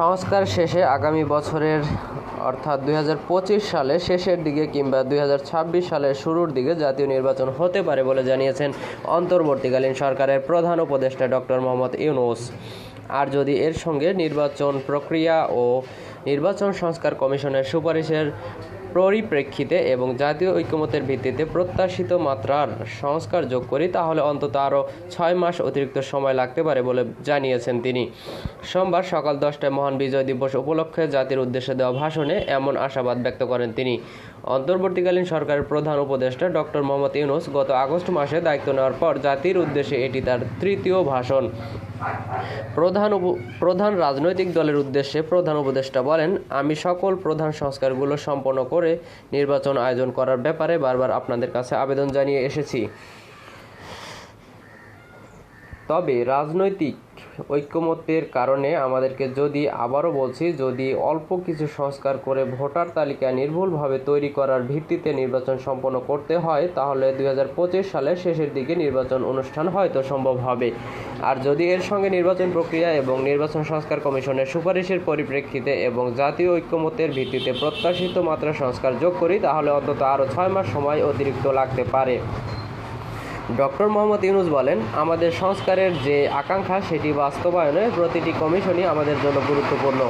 সংস্কার শেষে আগামী বছরের, অর্থাৎ দু হাজার পঁচিশ সালে শেষের দিকে কিংবা দুই হাজার ছাব্বিশ সালের শুরুর দিকে জাতীয় নির্বাচন হতে পারে বলে জানিয়েছেন অন্তর্বর্তীকালীন সরকারের প্রধান উপদেষ্টা ডক্টর মোহাম্মদ ইউনুস। আর যদি এর সঙ্গে নির্বাচন প্রক্রিয়া ও নির্বাচন সংস্কার কমিশনের সুপারিশের পরিপ্রেক্ষিতে এবং জাতীয় ঐক্যমতের ভিত্তিতে প্রত্যাশিত মাত্রার সংস্কার যোগ করি, তাহলে অন্তত আরও ছয় মাস অতিরিক্ত সময় লাগতে পারে বলে জানিয়েছেন তিনি। সোমবার সকাল দশটায় মহান বিজয় দিবস উপলক্ষে জাতির উদ্দেশ্যে দেওয়া ভাষণে এমন আশাবাদ ব্যক্ত করেন তিনি। অন্তর্বর্তীকালীন সরকারের প্রধান উপদেষ্টা ডক্টর মোহাম্মদ ইউনুস গত আগস্ট মাসে দায়িত্ব নেওয়ার পর জাতির উদ্দেশ্যে এটি তার তৃতীয় ভাষণ। প্রধান প্রধান রাজনৈতিক দলের উদ্দেশ্যে প্রধান উপদেষ্টা বলেন, আমি সকল প্রধান সংস্কারগুলো সম্পন্ন করে নির্বাচন আয়োজন করার ব্যাপারে বারবার আপনাদের কাছে আবেদন জানিয়ে এসেছি। তবে রাজনৈতিক ঐক্যমত্যের কারণে আমাদেরকে যদি আবারও বলছি, যদি অল্প কিছু সংস্কার করে ভোটার তালিকা নির্ভুলভাবে তৈরি করার ভিত্তিতে নির্বাচন সম্পন্ন করতে হয়, তাহলে দু হাজার পঁচিশ সালের শেষের দিকে নির্বাচন অনুষ্ঠান হয়তো সম্ভব হবে। আর যদি এর সঙ্গে নির্বাচন প্রক্রিয়া এবং নির্বাচন সংস্কার কমিশনের সুপারিশের পরিপ্রেক্ষিতে এবং জাতীয় ঐক্যমত্যের ভিত্তিতে প্রত্যাশিত মাত্রা সংস্কার যোগ করি, তাহলে অন্তত আরও ছয় মাস সময় অতিরিক্ত লাগতে পারে। ডক্টর মোহাম্মদ ইউনুস বলেন, আমাদের সংস্কারের যে আকাঙ্ক্ষা সেটি বাস্তবায়নে প্রতিটি কমিশনই আমাদের জন্য গুরুত্বপূর্ণ।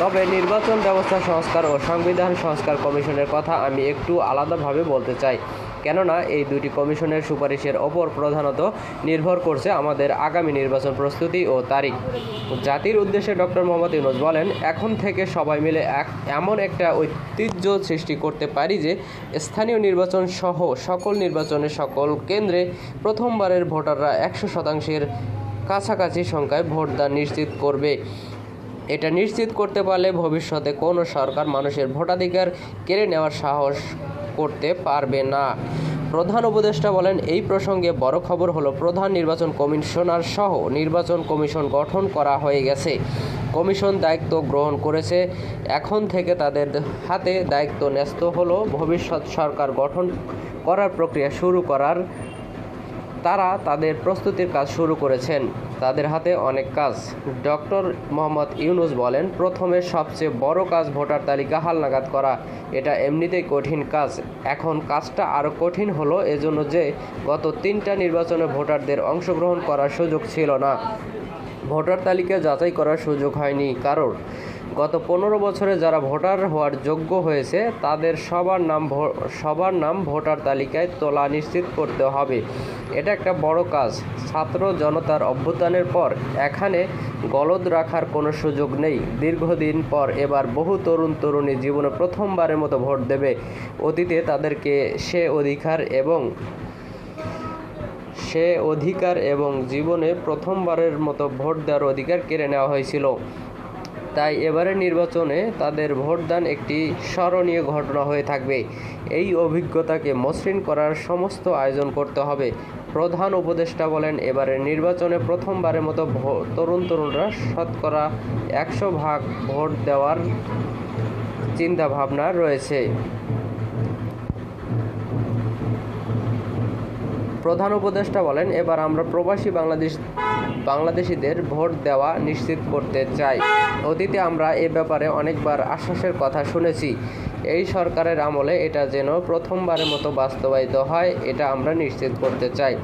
তবে নির্বাচন ব্যবস্থা সংস্কার ও সংবিধান সংস্কার কমিশনের কথা আমি একটু আলাদাভাবে বলতে চাই। কেননা এই দুটি কমিশনের সুপারিশের ওপর প্রধানত নির্ভর করছে আমাদের আগামী নির্বাচন প্রস্তুতি ও তারিখ। জাতির উদ্দেশ্যে ডক্টর মোহাম্মদ ইউনুস বলেন, এখন থেকে সবাই মিলে এক, এমন একটা ঐতিহ্য সৃষ্টি করতে পারি যে স্থানীয় নির্বাচন সহ সকল নির্বাচনের সকল কেন্দ্রে প্রথমবারের ভোটাররা একশো শতাংশের কাছাকাছি সংখ্যায় ভোটদান নিশ্চিত করবে। এটা নিশ্চিত করতে পারলে ভবিষ্যতে কোনো সরকার মানুষের ভোটাধিকার কেড়ে নেওয়ার সাহস করতে পারবে না। প্রধান উপদেষ্টা বলেন, এই প্রসঙ্গে বড় খবর হলো, প্রধান নির্বাচন কমিশনার সহ নির্বাচন কমিশন গঠন করা হয়ে গেছে। কমিশন দায়িত্ব গ্রহণ করেছে। এখন থেকে তাদের হাতে দায়িত্ব ন্যস্ত হলো। ভবিষ্যৎ সরকার গঠন করার প্রক্রিয়া শুরু করার তারা তাদের প্রস্তুতির কাজ শুরু করেছেন। তাদের হাতে অনেক কাজ। ডক্টর মোহাম্মদ ইউনুস বলেন, প্রথমে সবচেয়ে বড় কাজ ভোটার তালিকা হালনাগাদ করা। এটা এমনিতেই কঠিন কাজ। এখন কাজটা আরও কঠিন হলো এজন্য যে গত তিনটা নির্বাচনে ভোটারদের অংশগ্রহণ করার সুযোগ ছিল না। ভোটার তালিকা যাচাই করার সুযোগ হয়নি কারোর। গত পনেরো বছরে যারা ভোটার হওয়ার যোগ্য হয়েছে, তাদের সবার নাম সবার নাম ভোটার তালিকায় তোলা নিশ্চিত করতে হবে। এটা একটা বড় কাজ। ছাত্র জনতার অভ্যুত্থানের পর এখানে গলদ রাখার কোনো সুযোগ নেই। দীর্ঘদিন পর এবার বহু তরুণ তরুণী জীবনে প্রথমবারের মতো ভোট দেবে। অতীতে তাদেরকে সে অধিকার এবং সে অধিকার এবং জীবনে প্রথমবারের মতো ভোট দেওয়ার অধিকার কেড়ে নেওয়া হয়েছিল। তাই এবারের নির্বাচনে তাদের ভোটদান একটি স্মরণীয় ঘটনা হয়ে থাকবে। এই অভিজ্ঞতাকে মসৃণ করার সমস্ত আয়োজন করতে হবে। প্রধান উপদেষ্টা বলেন এবারের নির্বাচনে প্রথমবারের মতো তরুণ তরুণরা শতকরা একশো ভাগ ভোট দেওয়ার চিন্তা ভাবনা রয়েছে। প্রধান উপদেষ্টা বলেন, এবার আমরা প্রবাসী বাংলাদেশ বাংলাদেশিদের ভোট দেওয়া নিশ্চিত করতে চাই অতীতে আমরা এ ব্যাপারে অনেকবার আশ্বাসের কথা শুনেছি। এই সরকারের আমলে এটা যেন প্রথমবারের মতো বাস্তবায়িত হয়, এটা আমরা নিশ্চিত করতে চাই।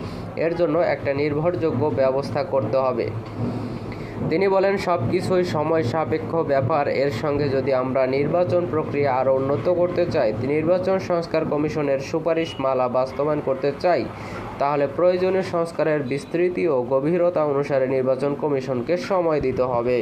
এর জন্য একটা নির্ভরযোগ্য ব্যবস্থা করতে হবে। তিনি বলেন সব কিছুই সময় সাপেক্ষ ব্যাপার। এর সঙ্গে যদি আমরা নির্বাচন প্রক্রিয়া আরও উন্নত করতে চাই, নির্বাচন সংস্কার কমিশনের সুপারিশ মালা বাস্তবায়ন করতে চাই তাহলে প্রয়োজনীয় সংস্কারের বিস্তৃতি ও গভীরতা অনুসারে নির্বাচন কমিশনকে সময় দিতে হবে।